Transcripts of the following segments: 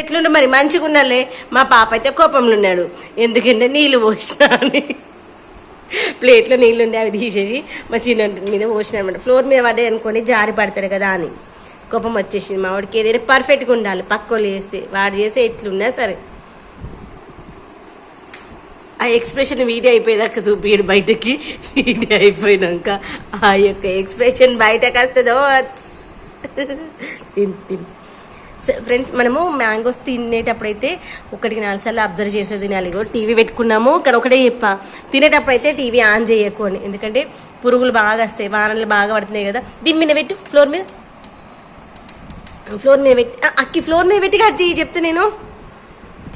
ఎట్లుండు మరి? మంచిగా ఉన్నాలే మా పాప అయితే కోపంలో ఉన్నాడు ఎందుకంటే నీళ్ళు పోసినా అని. ప్లేట్లో నీళ్ళు ఉండే అవి తీసేసి మా చిన్న మీద పోసిన అనమాట ఫ్లోర్ మీద పడ్డాయి అనుకోండి జారి పడతారు కదా అని. కోపం వచ్చేసింది మా వాడికి. ఏదైనా పర్ఫెక్ట్గా ఉండాలి. పక్కోళ్ళు చేస్తే వాడు చేస్తే ఎట్లున్నా సరే. ఆ ఎక్స్ప్రెషన్ వీడియో అయిపోయేదాకా చూపియడు బయటకి. వీడియో అయిపోయినాక ఆ యొక్క ఎక్స్ప్రెషన్ బయటకు వస్తుందో తిన్ తిన్. ఫ్రెండ్స్ మనము మ్యాంగోస్ తినేటప్పుడైతే ఒకటికి నాలుగు సార్లు అబ్జర్వ్ చేసేది తినాలి. టీవీ పెట్టుకున్నాము ఇక్కడ ఒకటే చెప్పా. తినేటప్పుడైతే టీవీ ఆన్ చేయకు అని. ఎందుకంటే పురుగులు బాగా వస్తాయి వానలు బాగా పడుతున్నాయి కదా. దీని మీద పెట్టు ఫ్లోర్ మీద. ఫ్లోర్ మీద పెట్టి అక్కి ఫ్లోర్ మీద పెట్టి కట్ చేయి చెప్తే నేను.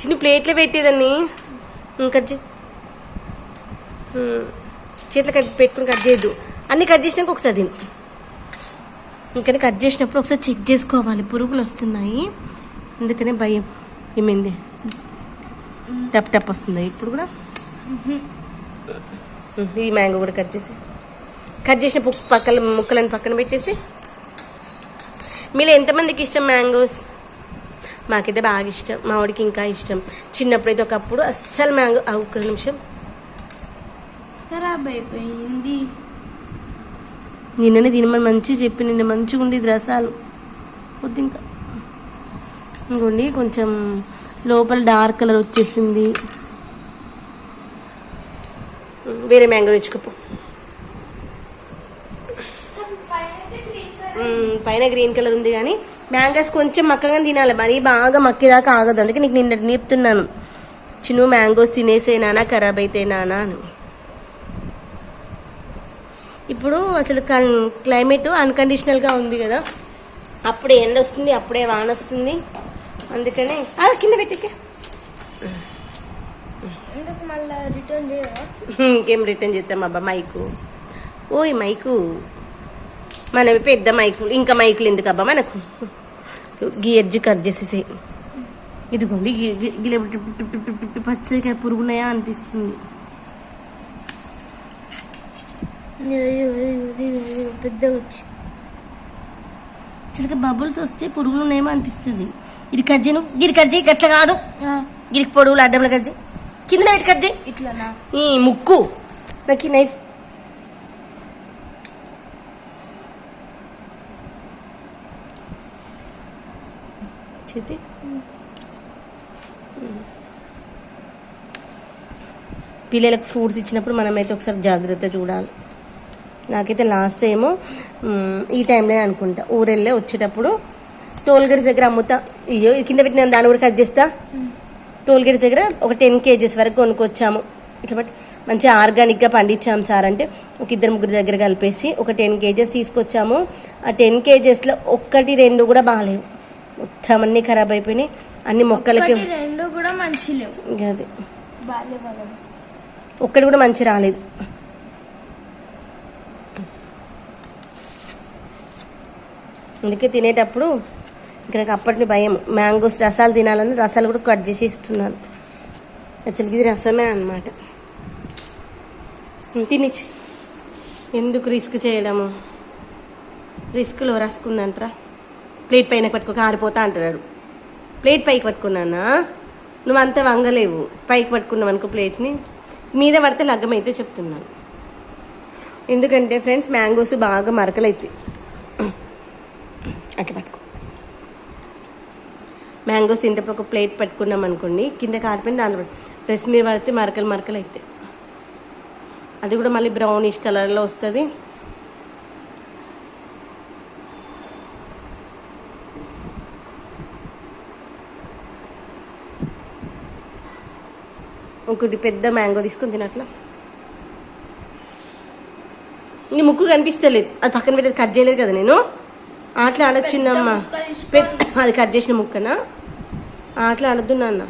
చిన్న ప్లేట్లో పెట్టేదాన్ని. కట్ చేయి. చేతులు చేతిలో కట్ పెట్టుకుని కట్ చేయద్దు. అన్నీ కట్ చేసినాక ఒకసారి తిను. ఇంకా కట్ చేసినప్పుడు ఒకసారి చెక్ చేసుకోవాలి. పురుగులు వస్తున్నాయి. అందుకనే భయం. ఏమైంది? టప్ టప్ వస్తుంది. ఇప్పుడు కూడా? ఈ మ్యాంగో కూడా కట్ చేసి. కట్ చేసిన పక్కన ముక్కలను పక్కన పెట్టేసి. మీరు ఎంతమందికి ఇష్టం మ్యాంగోస్? మాకైతే బాగా ఇష్టం. మా వాడికి ఇంకా ఇష్టం. చిన్నప్పుడైతే ఒకప్పుడు అస్సలు మ్యాంగో ఆ, ఒక్క నిమిషం. ఖరాబ్ అయిపోయింది. నిన్ననే తినమని మంచిగా చెప్పి నిన్న మంచిగా ఉండేది రసాలు. వద్దు ఇంకా. ఇంకోండి కొంచెం లోపల డార్క్ కలర్ వచ్చేసింది. వేరే మ్యాంగో తెచ్చుకోపో. పైన గ్రీన్ కలర్ ఉంది కానీ మ్యాంగోస్ కొంచెం మక్కగా తినాలి. మరీ బాగా మక్కేదాకా ఆగదు. అందుకే నీకు నిన్న నేర్పుతున్నాను. చిన్న మ్యాంగోస్ తినేసేనానా ఖరాబ్ అయితేనానా అని. ఇప్పుడు అసలు కన్- క్లైమేట్ అన్కండిషనల్గా ఉంది కదా అప్పుడే ఎండ వస్తుంది అప్పుడే వాన వస్తుంది అందుకని కింద పెట్టికే ఇంకేం రిటర్న్ చేద్దాం అబ్బా మైకు ఓయ్ మైకు మనవి పెద్ద మైకులు ఇంకా మైకులు ఎందుకు అబ్బా మనకు గీ ఎడ్జ్ కట్ చేసేసాయి ఇదిగోండి గి- గి- గిల టిప్ టిప్ టిప్ టిప్ టిప్ పచ్చికాయ పురుగున్నాయా అనిపిస్తుంది పెద్దగా వచ్చి చిలక బబుల్స్ వస్తే పురుగులు ఉన్నాయేమో అనిపిస్తుంది. ఇది కట్ చేయను గిరి చేయి గట్ల కాదు. గిరికి పొడుగులు అడ్డంలో కట్ చేయి కింద పెట్టి కట్ చేయి ఇట్లానా? ఈ ముక్కు. నాకు ఈ నైఫ్. చేతి. పిల్లలకు ఫ్రూట్స్ ఇచ్చినప్పుడు మనమైతే ఒకసారి జాగ్రత్త చూడాలి. నాకైతే లాస్ట్ ఏమో ఈ టైంలో అనుకుంటా. ఊరెళ్ళే వచ్చేటప్పుడు టోల్ గేట్స్ దగ్గర అమ్ముతా. ఇయ్యో ఇది కింద పెట్టిన దాన్ని కూడా కట్ చేస్తా. టోల్ గేట్స్ దగ్గర ఒక టెన్ కేజెస్ వరకు కొనుక్కొచ్చాము. ఇట్లా బట్టి మంచిగా ఆర్గానిక్గా పండించాము సార్ అంటే ఒక ఇద్దరు ముగ్గురు దగ్గర కలిపేసి ఒక టెన్ కేజెస్ తీసుకొచ్చాము. ఆ టెన్ కేజెస్లో ఒక్కటి రెండు కూడా బాగాలేవు. మొత్తం అన్నీ ఖరాబ్ అయిపోయినాయి. అన్ని మొక్కలకి రెండు కూడా మంచి లేవు. అది. ఒక్కటి కూడా మంచి రాలేదు. అందుకే తినేటప్పుడు ఇంకా అప్పటిని భయం. మ్యాంగోస్ రసాలు తినాలని రసాలు కూడా కట్ చేసి ఇస్తున్నాను. యాక్చువల్గా ఇది రసమే అనమాట తినిచ్చి ఎందుకు రిస్క్ చేయడము? రిస్క్లో రాసుకుందంటరా. ప్లేట్ పైన పట్టుకోక కారిపోతా అంటున్నారు. ప్లేట్ పైకి పట్టుకున్నానా? నువ్వు అంత వంగలేవు. పైకి పట్టుకున్నావు అనుకో ప్లేట్ని. మీద పడితే లగ్గమైతే చెప్తున్నాను. ఎందుకంటే ఫ్రెండ్స్ మ్యాంగోస్ బాగా మరకలైతాయి అట్లా పట్టుకో మ్యాంగోస్ తింటప్పుడు ఒక ప్లేట్ పట్టుకున్నాం అనుకోండి కింద కారిపోయిన దాంట్లో డ్రెస్ మీద పడితే మరకలు మరకలు అవుతాయి. అది కూడా మళ్ళీ బ్రౌనిష్ కలర్లో వస్తుంది. ఇంకొకటి పెద్ద మ్యాంగో తీసుకొని తినట్లా నీ ముక్కు కనిపిస్తలేదు. అది పక్కన పెట్టి కట్ చేయలేదు కదా నేను. అట్లా. పెద్ద అది కట్ చేసిన ముక్కనా? అట్లా అనొద్దు నాన్న.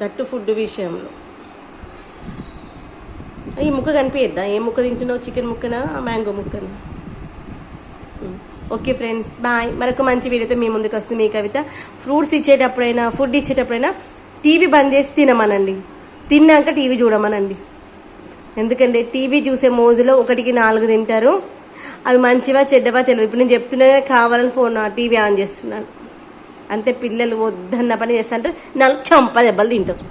దట్టు ఫుడ్ విషయంలో. ఈ ముక్క కనిపించద్దా ఏ ముక్క తింటున్నావు? చికెన్ ముక్కనా? మ్యాంగో ముక్కనా? Okay friends bye. మరొక మంచి వీడియోతో మీ ముందుకు వస్తుంది మీ కవిత. ఫ్రూట్స్ ఇచ్చేటప్పుడైనా ఫుడ్ ఇచ్చేటప్పుడైనా టీవీ బంద్ చేసి తినమనండి. తిన్నాక టీవీ చూడమనండి. ఎందుకంటే టీవీ చూసే మోజులో ఒకటికి నాలుగు తింటారు. అవి మంచివా చెడ్డవా తెలియదు ఇప్పుడు నేను చెప్తున్నా కావాలని ఫోన్ టీవీ ఆన్ చేస్తున్నాను. అంతే పిల్లలు వద్దన్న పని చేస్తా అంటే నాలుగు చంప దెబ్బలు తింటారు.